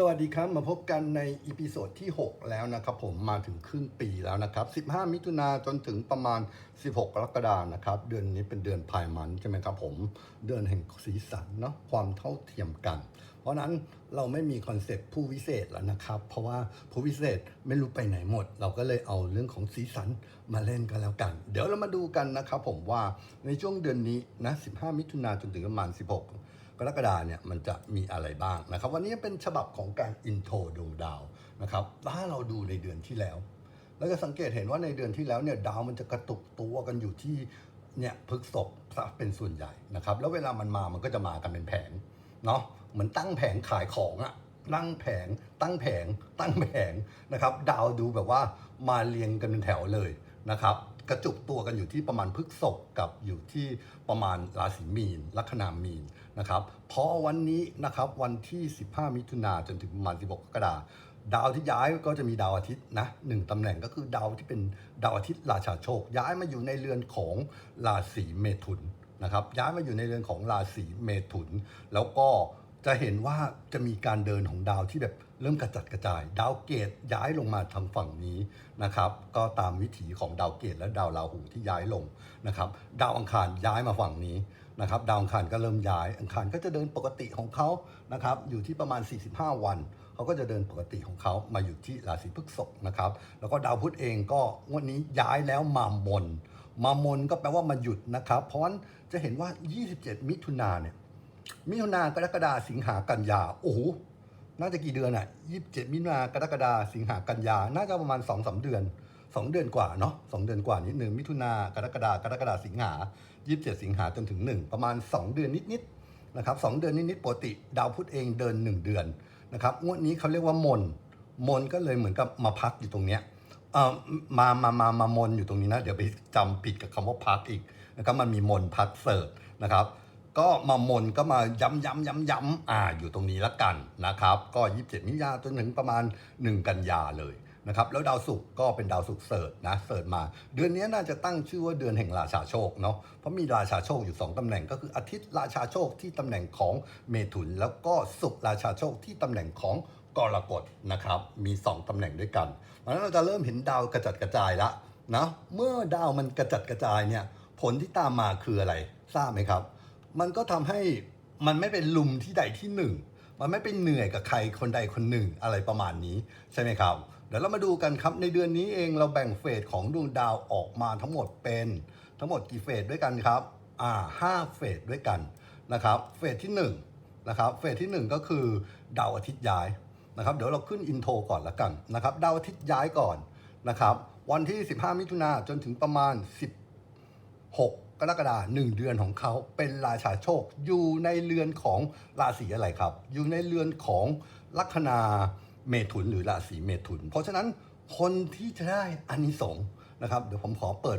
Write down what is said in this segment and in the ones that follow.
สวัสดีครับ มาพบกันในอีพิโซดที่ 6 แล้วนะครับผมมาถึงครึ่งปีแล้วนะครับ 15 มิถุนาจนถึงประมาณ 16 กรกฎานะครับ เดือนนี้เป็นเดือนพายมันใช่ไหมครับผม เดือนแห่งสีสันเนาะความเท่าเทียมกัน เพราะนั้นเราไม่มีคอนเซปต์ผู้วิเศษแล้วนะครับ เพราะว่าผู้วิเศษไม่รู้ไปไหนหมด เราก็เลยเอาเรื่องของสีสันมาเล่นกันแล้วกัน เดี๋ยวเรามาดูกันนะครับผมว่าในช่วงเดือนนี้นะ 15 มิถุนาจนถึงประมาณ 16 กรกฎาเนี่ยมันจะมีอะไรบ้างนะครับ วันนี้เป็นฉบับของการอินโทรดวงดาวนะครับถ้าเราดูในเดือนที่แล้วเราจะสังเกตเห็นว่าในเดือนที่แล้วเนี่ยดาวมันจะกระตุกตัวกันอยู่ที่เนี่ยพฤกษบเป็นส่วนใหญ่นะครับ แล้วเวลามันมามันก็จะมากันเป็นแผงเนาะเหมือนตั้งแผงขายของอะตั้งแผง ตั้งแผง ตั้งแผงนะครับ ดาวดูแบบว่ามาเรียงกันเป็นแถวเลยนะครับ กระจุกตัวกันอยู่ที่ประมาณพฤกษบกับอยู่ที่ประมาณราศีมีนลัคนามีน นะครับพอวันนี้นะครับวันที่ 15 มิถุนาจนถึงประมาณ 16 กรกฎาคมดาวที่ย้ายก็จะมีดาวอาทิตย์นะหนึ่งตำแหน่งก็คือดาวที่เป็นดาวอาทิตย์ราชาโชค ย้ายมาอยู่ในเรือนของราศีเมถุนนะครับย้ายมาอยู่ในเรือนของราศีเมถุน แล้วก็จะเห็นว่าจะมีการเดินของดาวที่แบบเริ่มกระจัดกระจาย ดาวเกตย้ายลงมาทางฝั่งนี้นะครับ ก็ตามวิถีของดาวเกตและดาวราหูที่ย้ายลงนะครับ ดาวอังคารย้ายมาฝั่งนี้ นะครับดาวอังคารก็เริ่มย้ายอังคารก็จะเดินปกติของเขานะครับอยู่ที่ประมาณ 45 วันเขาก็จะเดินปกติของเขามาอยู่ที่ราศีพฤษภนะครับแล้วก็ดาวพุธเองก็วันนี้ย้ายแล้วมามน มามนก็แปลว่ามาหยุดนะครับ เพราะนั้นจะเห็นว่า 27 มิถุนาเนี่ยมิถุนากรกฎาสิงหากันยาโอ้โหน่าจะกี่เดือนอะยี่สิบเจ็ดมิถุนากรกฎาสิงหากันยาน่าจะประมาณสอสเดือนสองเดือนกว่าเนาะสองเดือนกว่านิดหนึ่งมิถุนากรกฎากรกฎาสิงหา ยี่สิบเจ็ดสิงหาจนถึงหนึ่งประมาณสองเดือนนิดๆนะครับสองเดือนนิดๆปกติ ดาวพุธเองเดินหนึ่งเดือนนะครับงวดนี้เขาเรียกว่ามน มนก็เลยเหมือนกับมาพักอยู่ตรงเนี้ยเอ่อมามามามามนอยู่ตรงนี้นะ เดี๋ยวไปจำผิดกับคำว่าพักอีกนะครับมันมีมนพักเสิร์ชนะครับ ก็มามนก็มาย้ำย้ำย้ำย้ำอ่าอยู่ตรงนี้ละกันนะครับ ก็ 27 มิถุนายนจนถึงประมาณ 1 กันยาเลย นะครับแล้วดาวศุกร์ก็เป็นดาวศุกร์เสิร์ชนะเสิร์ชมา เดือนนี้น่าจะตั้งชื่อว่าเดือนแห่งราชาโชคเนาะเพราะมีราชาโชคอยู่ 2ตำแหน่งก็คืออาทิตย์ราชาโชคที่ตำแหน่งของเมถุน แล้วก็ศุกร์ราชาโชคที่ตำแหน่งของกรกฎนะครับมี 2ตำแหน่งด้วยกันเพราะนั้นเราจะเริ่มเห็นดาวกระจัดกระจายละนะเมื่อดาวมันกระจัดกระจายเนี่ยผลที่ตามมาคืออะไรทราบไหมครับ มันก็ทำให้มันไม่เป็นลุมที่ใดที่หนึ่งมันไม่เป็นเหนื่อยกับใครคนใดคนหนึ่งอะไรประมาณนี้ใช่ไหมครับ เดี๋ยวเรามาดูกันครับในเดือนนี้เองเราแบ่งเฟสของดวงดาวออกมาทั้งหมดเป็น ทั้งหมดกี่เฟสด้วยกันครับอ่าห้าเฟสด้วยกันนะครับเฟสที่หนึ่งนะครับเฟสที่หนึ่งก็คือดาวอาทิตย์ย้ายนะครับเดี๋ยวเราขึ้นอินโทรก่อนละกันนะครับดาวอาทิตย์ย้ายก่อนนะครับวันที่ 15 มิถุนาจนถึงประมาณ 16 กรกฎาคมหนึ่งเดือนของเขาเป็นราชาโชค อยู่ในเรือนของราศีอะไรครับ อยู่ในเรือนของลัคนา เมถุนหรือราศีเมถุน เพราะฉะนั้นคนที่จะได้อานิสงส์นะครับ เดี๋ยวผมขอเปิด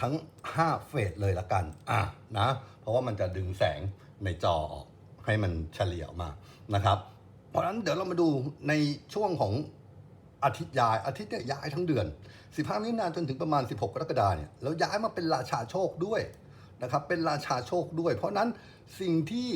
ทั้ง 5 เฟสเลยละกัน อะนะ เพราะว่ามันจะดึงแสงในจอออกให้มันเฉลี่ยออกมานะครับ เพราะฉะนั้นเดี๋ยวเรามาดูในช่วงของอาทิตย์ย้ายอาทิตย์เนี่ยย้ายทั้งเดือน 15มิถุนายนจนถึงประมาณ 16 กรกฎาเนี่ยแล้วย้ายมาเป็นราชาโชคด้วยนะครับ เป็นราชาโชคด้วย เพราะนั้นสิ่งที่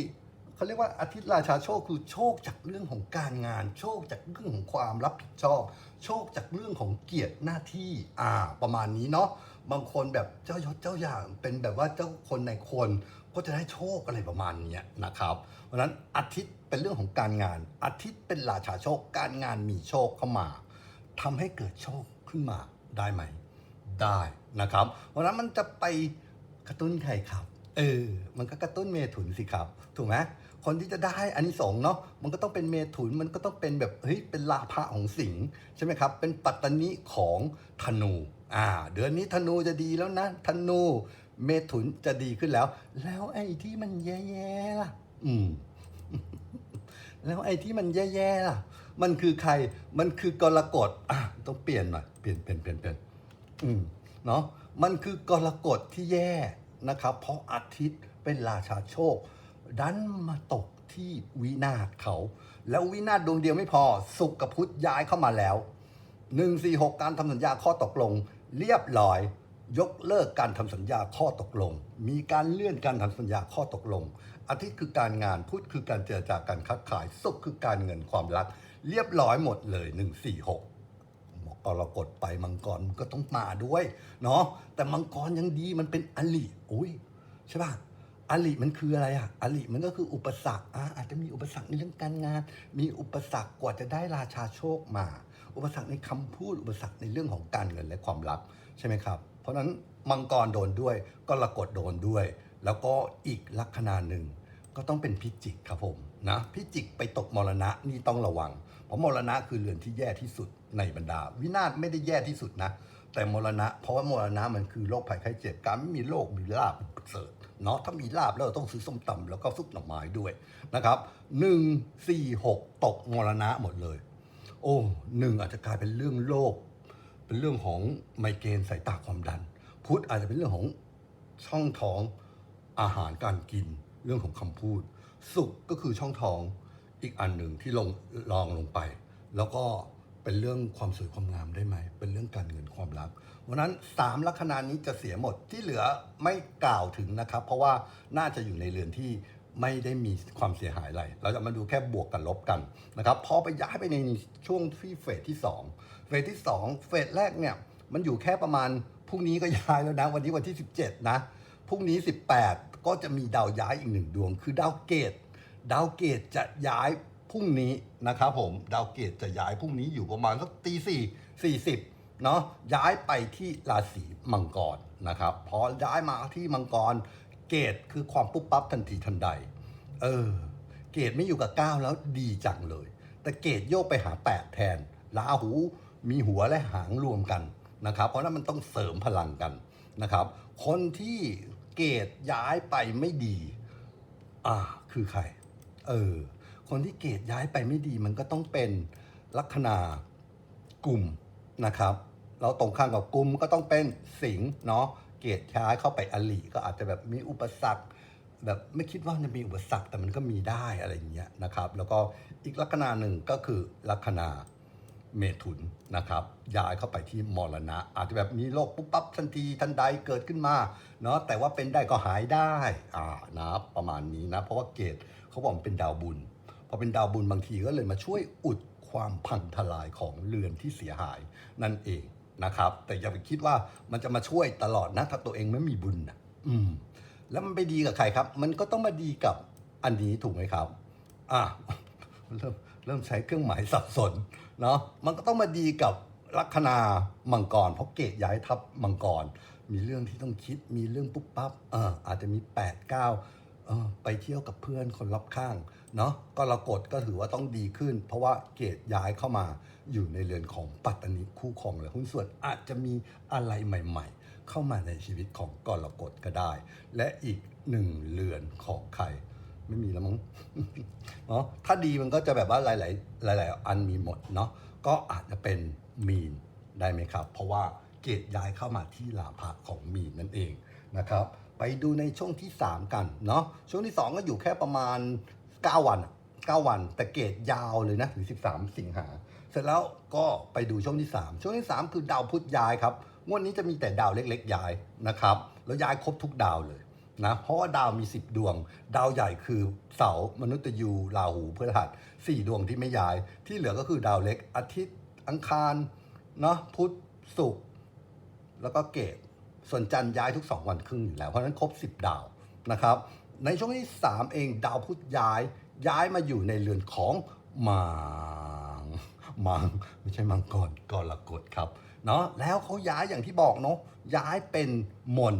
เขาเรียกว่าอาทิตย์ราชาโชคคือโชคจากเรื่องของการงาน โชคจากเรื่องของความรับผิดชอบ โชคจากเรื่องของเกียรติหน้าที่อ่าประมาณนี้เนาะบางคนแบบเจ้ายศเจ้าอย่างเป็นแบบว่าเจ้าคนในคนก็จะได้โชคอะไรประมาณนี้นะครับ เพราะฉะนั้นอาทิตย์เป็นเรื่องของการงาน อาทิตย์เป็นราชาโชค การงานมีโชคเข้ามาทำให้เกิดโชคขึ้นมาได้ไหม ได้นะครับ เพราะฉะนั้นมันจะไปกระตุ้นใครครับ เออ มันก็กระตุ้นเมถุนสิครับ ถูกไหม คนที่จะได้อันนี้สงเนาะมันก็ต้องเป็นเมถุนมันก็ต้องเป็นแบบเฮ้ยเป็นลาภะของสิงห์ใช่ไหมครับ เป็นปัตตานิของธนูอ่าเดือนนี้ธนูจะดีแล้วนะธนูเมถุนจะดีขึ้นแล้ว แล้วไอ้ที่มันแย่ๆล่ะ อืม แล้วไอ้ที่มันแย่ๆล่ะ มันคือใคร มันคือกรกฎอะต้องเปลี่ยนหน่อยเปลี่ยนเปลี่ยนเปลี่ยนเปลี่ยนอืมเนาะมันคือกรกฎที่แย่นะครับ เพราะอาทิตย์เป็นราชาโชค ดันมาตกที่วินาศเขา แล้ววินาศดวงเดียวไม่พอ สุกกับพุธย้ายเข้ามาแล้ว 146 การทำสัญญาข้อตกลง เรียบร้อย ยกเลิกการทำสัญญาข้อตกลง มีการเลื่อนการทำสัญญาข้อตกลงอาทิตย์คือการงานพุธคือการเจรจาการค้าขายศุกร์คือการเงินความรัก เรียบร้อยหมดเลย 146บอกกรกฎไปมังกรมันก็ต้องมาด้วยเนาะแต่มังกรยังดีมันเป็นอลิอุ้ยใช่ป่ะ อลิมันคืออะไรอะอลิมันก็คืออุปสรรคอะอาจจะมีอุปสรรคในเรื่องการงาน มีอุปสรรคกว่าจะได้ราชาโชคมา อุปสรรคในคำพูดอุปสรรคในเรื่องของการเงินและความรักใช่ไหมครับ เพราะฉะนั้นมังกรโดนด้วยก็ระกดโดนด้วย แล้วก็อีกลัคนาหนึ่งก็ต้องเป็นพิจิกครับผมนะพิจิกไปตกมรณะนี่ต้องระวัง เพราะมรณะคือเรือนที่แย่ที่สุดในบรรดา วินาศไม่ได้แย่ที่สุดนะแต่มรณะ เพราะว่ามรณะมันคือโรคภัยไข้เจ็บการไม่มีโรคมีลาบเสริฐ เนาะถ้ามีลาบแล้วเราต้องซื้อส้มตำแล้วก็ซุปหน่อไม้ด้วยนะครับหนึ่งสี่หกตกมรณะหมดเลย โอ้หนึ่งอาจจะกลายเป็นเรื่องโรคเป็นเรื่องของไมเกรนสายตาความดัน พุทธอาจจะเป็นเรื่องของช่องท้องอาหารการกินเรื่องของคำพูด สุขก็คือช่องท้องอีกอันหนึ่งที่ลงรองลงไป แล้วก็เป็นเรื่องความสวยความงามได้ไหม เป็นเรื่องการเงินความรัก วันนั้นสามลัคนานี้จะเสียหมดที่เหลือไม่กล่าวถึงนะครับ เพราะว่าน่าจะอยู่ในเรือนที่ไม่ได้มีความเสียหายอะไร เราจะมาดูแค่บวกกับลบกันนะครับพอไปย้ายไปในช่วงที่เฟสที่ 2 เฟสที่ 2 เฟสแรกเนี่ยมันอยู่แค่ประมาณพรุ่งนี้ก็ย้ายแล้วนะ วันนี้วันที่ 17 นะพรุ่งนี้ 18 ก็จะมีดาวย้ายอีกหนึ่งดวง คือดาวเกตดาวเกตจะย้ายพรุ่งนี้นะครับผมดาวเกตจะย้ายพรุ่งนี้อยู่ประมาณสักตีสี่สี่สิบ เนาะย้ายไปที่ราศีมังกรนะครับพอย้ายมาที่มังกรเกตคือความปุ๊บปั๊บทันทีทันใด เออ เกตไม่อยู่กับ9แล้วดีจังเลย แต่เกตโยกไปหา8แทนลาหูมีหัวและหางรวมกันนะครับเพราะนั้นมันต้องเสริมพลังกันนะครับ คนที่เกตย้ายไปไม่ดี อ่า คือใคร เออ คนที่เกตย้ายไปไม่ดีมันก็ต้องเป็นลัคนากลุ่มนะครับ เราตรงข้ามกับกลุ่มก็ต้องเป็นสิงเนาะเกตย้าเข้าไปอลีก็อาจจะแบบมีอุปสรรค แบบไม่คิดว่าจะมีอุปสรรคแต่มันก็มีได้อะไรอย่างเงี้ยนะครับ แล้วก็อีกลัคนาหนึ่งก็คือลัคนาเมถุนนะครับย้ายเข้าไปที่มรณะ อาจจะแบบมีโรคปุ๊บปั๊บทันทีทันใดเกิดขึ้นมาเนาะแต่ว่าเป็นได้ก็หายได้อ่านะประมาณนี้นะ เพราะว่าเกตเขาบอกเป็นดาวบุญพอเป็นดาวบุญบางทีก็เลยมาช่วยอุดความพังทลายของเรือนที่เสียหายนั่นเอง นะครับ แต่อย่าไปคิดว่ามันจะมาช่วยตลอดนะถ้าตัวเองไม่มีบุญนะอืม แล้วมันไปดีกับใครครับ มันก็ต้องมาดีกับอันนี้ถูกไหมครับ อะเริ่มเริ่มใช้เครื่องหมายสับสนเนาะมันก็ต้องมาดีกับลัคนามังกรเพราะเกตย้ายทับมังกร มีเรื่องที่ต้องคิดมีเรื่องปุ๊บปั๊บเอออาจจะมี8ปดเก้าเออไปเที่ยวกับเพื่อนคนรอบข้าง เนาะก็รากฏก็ถือว่าต้องดีขึ้น เพราะว่าเกตย้ายเข้ามาอยู่ในเรือนของปัตตานีคู่ครองและหุ้นส่วนอาจจะมีอะไรใหม่ ๆ เข้ามาในชีวิตของกรกฎก็ได้ และอีกหนึ่งเรือนของใครไม่มีแล้วมั้งเนาะถ้าดีมันก็จะแบบว่าหลาย ๆ หลาย ๆ อันมีหมดเนาะก็อาจจะเป็นมีนได้ไหมครับ เพราะว่าเกตย้ายเข้ามาที่ลาภะของมีนนั่นเองนะครับ ไปดูในช่วงที่ 3 กันเนาะช่วงที่ 2 ก็อยู่แค่ประมาณ 9 วันอะ9วัน แต่เกตยาวเลยนะถึง 13 สิงหา เสร็จแล้วก็ไปดูช่วงที่ 3 ช่วงที่ 3 คือดาวพุธย้ายครับงวดนี้จะมีแต่ดาวเล็ก ๆ ย้ายนะครับ แล้วย้ายครบทุกดาวเลยนะเพราะว่าดาวมี 10 ดวง ดาวใหญ่คือเสาร์มนุษย์ยูราหูพฤหัสสี่ดวงที่ไม่ย้าย ที่เหลือก็คือดาวเล็ก อาทิตย์อังคารเนาะพุธศุกร์แล้วก็เกตส่วนจันทร์ย้ายทุก 2 วันครึ่งอยู่แล้ว เพราะฉะนั้นครบ 10 ดาวนะครับ ในช่วงที่ 3 เองดาวพุธย้าย ย้ายมาอยู่ในเรือนของมังมังไม่ใช่มังกรกรกฎครับเนาะแล้วเขาย้ายอย่างที่บอกเนาะย้ายเป็นมน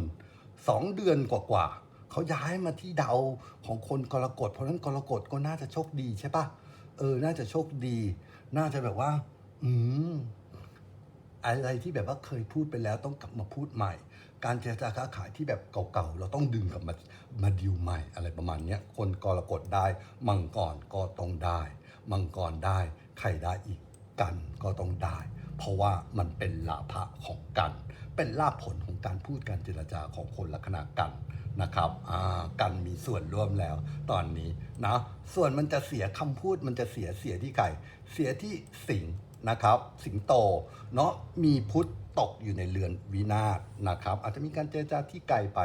สองเดือนกว่าๆเขาย้ายมาที่ดาวของคนกรกฎเพราะฉะนั้นกรกฎก็น่าจะโชคดีใช่ปะเออน่าจะโชคดี น่าจะแบบว่า อืม อะไรที่แบบว่าเคยพูดไปแล้วต้องกลับมาพูดใหม่ การเจรจาค้าขายที่แบบเก่าๆ เราต้องดึงกลับมามาดิวใหม่อะไรประมาณนี้คนกรกฎได้ มังกรก็ต้องได้ มังกรได้ใครได้อีกกันก็ต้องได้ เพราะว่ามันเป็นลาภะของกัน เป็นลาภผลของการพูดการเจรจาของคนลัคนากันนะครับอ่ากันมีส่วนร่วมแล้วตอนนี้นะส่วนมันจะเสียคำพูดมันจะเสียเสียที่ใครเสียที่สิง นะครับ สิงโตเนาะมีพุทธตกอยู่ในเรือนวินาศนะครับ อาจจะมีการเจรจาที่ไกลไป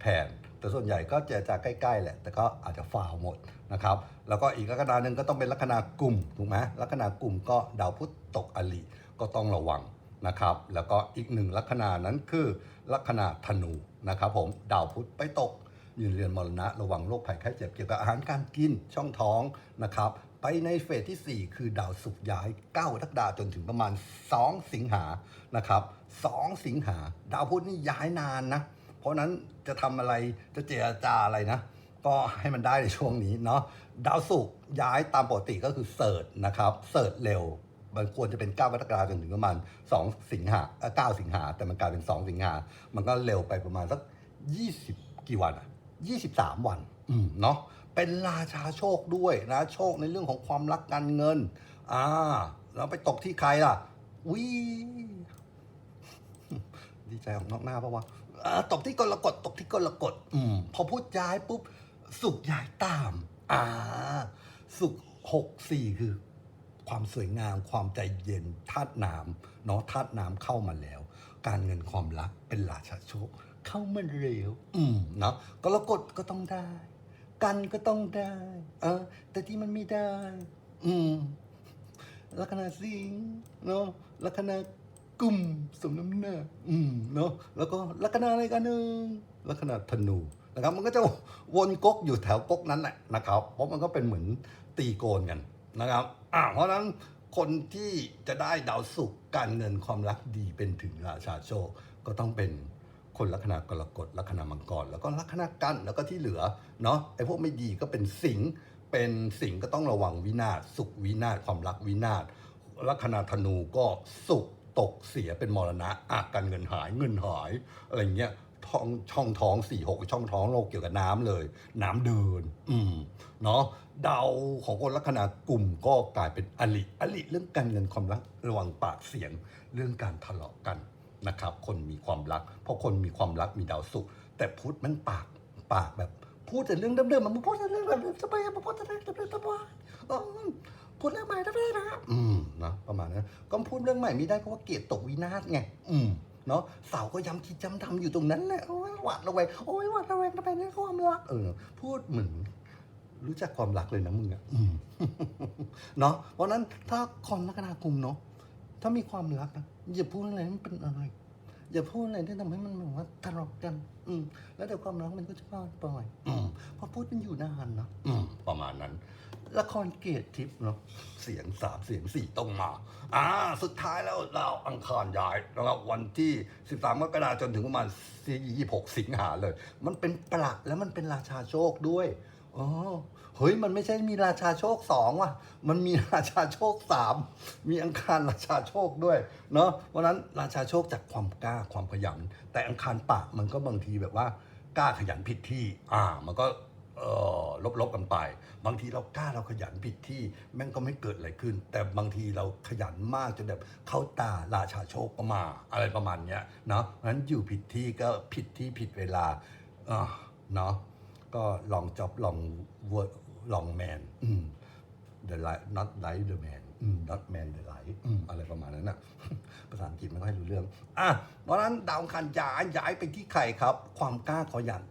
แทนแต่ส่วนใหญ่ก็เจรจาใกล้ๆแหละ แต่ก็อาจจะฟาวหมดนะครับ แล้วก็อีกลัคนาหนึ่งก็ต้องเป็นลัคนากลุ่มถูกไหมลัคนากลุ่มก็ดาวพุธตกอลิก็ต้องระวังนะครับ แล้วก็อีกหนึ่งลัคนานั้นคือลัคนาธนูนะครับผมดาวพุธไปตกยืนเรือนมรณะระวังโรคภัยไข้เจ็บเกี่ยวกับอาหารการกินช่องท้องนะครับ ไปในเฟสที่ 4 คือดาวศุกร์ย้าย9กรกฎาจนถึงประมาณ 2 สิงหานะครับ2สิงหา ดาวพุธนี่ย้ายนานนะ เพราะนั้นจะทำอะไรจะเจรจาอะไรนะ ก็ให้มันได้ในช่วงนี้เนาะดาวศุกร์ย้ายตามปกติก็คือเสิร์ชนะครับเสิร์ชเร็วมันควรจะเป็น 9 กรกฎาคมจนถึงประมาณ 2 สิงหาเอ่อ9สิงหา แต่มันกลายเป็น 2 สิงหา มันก็เร็วไปประมาณสัก 20 กี่วันอะ23 วัน อืม เนาะ เป็นราชาโชคด้วยนะโชคในเรื่องของความรักการเงิน อ่าแล้วไปตกที่ใครล่ะวิดีใจของนอกหน้าปะวะอ่าตกที่กรกฎตกที่กรกฎอืมพอพูดย้ายปุ๊บ สุกย้ายตาม อ่า สุกหกสี่คือ ความสวยงามความใจเย็นธาตุน้ำเนาะธาตุน้ำเข้ามาแล้ว การเงินความรักเป็นราชาโชคเข้ามาเร็ว อืมเนาะกรกฎก็ต้องได้ กันก็ต้องได้ เออ แต่ที่มันไม่ได้ อืมลัคนาสิงห์เนาะลัคนากลุ่มสมน้ำหน้าอืมเนาะแล้วก็ลัคนาอะไรกันหนึ่งลัคนาธนูนะครับ มันก็จะวนก๊กอยู่แถวก๊กนั้นแหละนะครับ เพราะมันก็เป็นเหมือนตีโกนกันนะครับอ่าเพราะนั้นคนที่จะได้ดาวศุกร์การเงินความรักดีเป็นถึงราชาโชคก็ต้องเป็น คนลัคนากรกฎลัคนามังกร แล้วก็ลัคนากันแล้วก็ที่เหลือเนาะไอ้พวกไม่ดีก็เป็นสิงเป็นสิงก็ต้องระวังวินาศสุขวินาศความรักวินาศลัคนาธนูก็สุขตกเสียเป็นมรณะอาการเงินหายเงินหายอะไรเงี้ยท้องช่องท้องสี่หกช่องท้องโรคเกี่ยวกับน้ำเลย น้ำเดิน อืมเนาะดาวของคนลัคนากลุ่มก็กลายเป็นอลิอลิเรื่องการเงินความรักระวังปากเสียง เรื่องการทะเลาะกัน นะครับคนมีความรัก เพราะคนมีความรักมีดาวสุขแต่พุธมันปากปากแบบ พูดแต่เรื่องเดิมๆมันพูดแต่เรื่องแบบสบายมันพูดแต่เรื่องเดิมๆสบายเออพูดเรื่องใหม่ได้ไหมนะอืมนะประมาณนั้นก็พูดเรื่องใหม่ไม่ได้เพราะว่าเกลียดตกวินาศไงอืมเนาะสาวก็ย้ำคิดย้ำทำอยู่ตรงนั้นแหละโอ้ยหวาดระแวงโอ้ยหวาดระแวงทำไมเรื่องความรักเออ พูดเหมือนรู้จักความรักเลยนะมึงอะอืมเนาะเพราะนั้นถ้าคนลัคนากุมเนาะถ้ามีความรักนะ อย่าพูดอะไรให้มันเป็นอะไร อย่าพูดอะไรที่ทำให้มันเหมือนว่าทะเลาะกัน อืม แล้วเดี๋ยวความรักมันก็จะพลาดไปอืมพอพูดมันอยู่นานนะอืมประมาณนั้น ละครเกตทิพย์เนาะเสียงสามเสียงสี่ต้องมา อ่า สุดท้ายแล้วเราอังคารย้ายนะครับวันที่ 13กรกฎาจนถึงประมาณ26 สิงหาเลย มันเป็นประแล้วมันเป็นราชาโชคด้วย อ๋อเฮ้ยมันไม่ใช่มีราชาโชคสองว่ะ มันมีราชาโชคสามมีอังคารราชาโชคด้วยเนาะเพราะนั้นราชาโชคจากความกล้าความขยัน แต่อังคารปะมันก็บางทีแบบว่ากล้าขยันผิดที่ อ่า มันก็เออลบๆกันไป บางทีเรากล้าเราขยันผิดที่แม่งก็ไม่เกิดอะไรขึ้น แต่บางทีเราขยันมากจนแบบเข้าตาราชาโชคก็มาอะไรประมาณเนี้ยเนาะเพราะนั้นอยู่ผิดที่ก็ผิดที่ผิดเวลาอ่าเนาะ ก็ลองจ็อบลองเวิร์ลองแมนอืม the light not like the man อืม not man the light อืมอะไรประมาณนั้นนะภาษาอังกฤษไม่ค่อยรู้เรื่อง อะเพราะนั้นดาวอังคารย้ายย้ายไปที่ใครครับ ความกล้าขยัน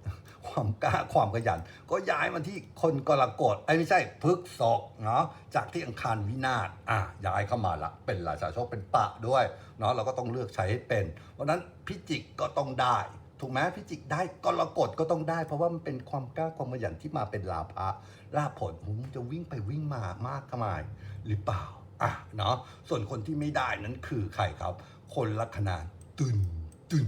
ความกล้าความขยัน ก็ย้ายมาที่คนกรกฎไอ้ไม่ใช่พฤกษกเนาะจากที่อังคารวินาศอะย้ายเข้ามาละ เป็นราชาโชคเป็นปะด้วยเนาะเราก็ต้องเลือกใช้ให้เป็น เพราะนั้นพิจิกก็ต้องได้ ถูกไหมพิจิกได้กรกฎก็ต้องได้ เพราะว่ามันเป็นความกล้าความขยันที่มาเป็นลาภะลาผลผมจะวิ่งไปวิ่งมามากมายหรือเปล่าอะเนาะส่วนคนที่ไม่ได้นั้นคือใครครับ คนลัคนาตุนตุน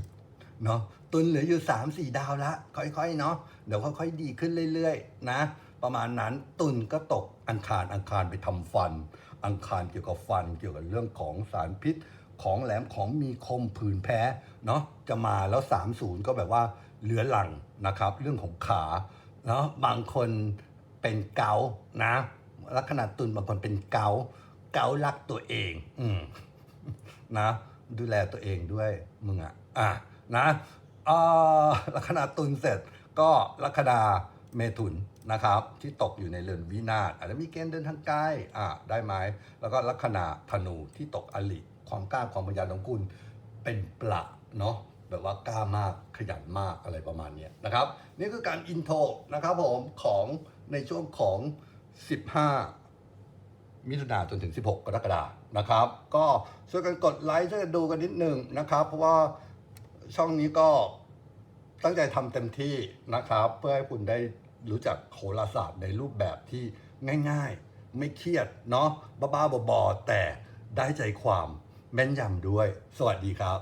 เนาะตุนเหลืออยู่3 4ดาวละค่อยๆเนาะเดี๋ยวค่อยๆดีขึ้นเรื่อยๆนะประมาณนั้นตุนก็ตกอังคารอังคารไปทำฟัน อังคารเกี่ยวกับฟันเกี่ยวกับเรื่องของสารพิษ ของแหลมของมีคมผื่นแพ้ เนาะจะมาแล้ว 30 ก็แบบว่าเหลือหลังนะครับ เรื่องของขาเนาะบางคนเป็นเกานะลักษณะตุนบางคนเป็นเกาเการักตัวเอง อืมนะ ดูแลตัวเองด้วยมึงอะอะนะเอ่อลัคนาตุลเสร็จก็ลัคนาเมถุนนะครับ ที่ตกอยู่ในเรือนวินาศอาจจะมีเกณฑ์เดินทางไกลอะได้ไหมแล้วก็ลัคนาธนูที่ตกอลิความกล้าความพยายามของคุณเป็นปละ เนาะแบบว่ากล้ามากขยันมากอะไรประมาณนี้นะครับ นี่คือการอินโทรนะครับผมของในช่วงของ 15 มิถุนาจนถึง 16 กรกฎานะครับ ก็ช่วยกันกดไลค์ช่วยกันดูกันนิดหนึ่งนะครับ เพราะว่าช่องนี้ก็ตั้งใจทำเต็มที่นะครับ เพื่อให้คุณได้รู้จักโหราศาสตร์ในรูปแบบที่ง่ายๆ ไม่เครียดเนาะบ้าๆบอๆแต่ได้ใจความแม่นยำด้วย สวัสดีครับ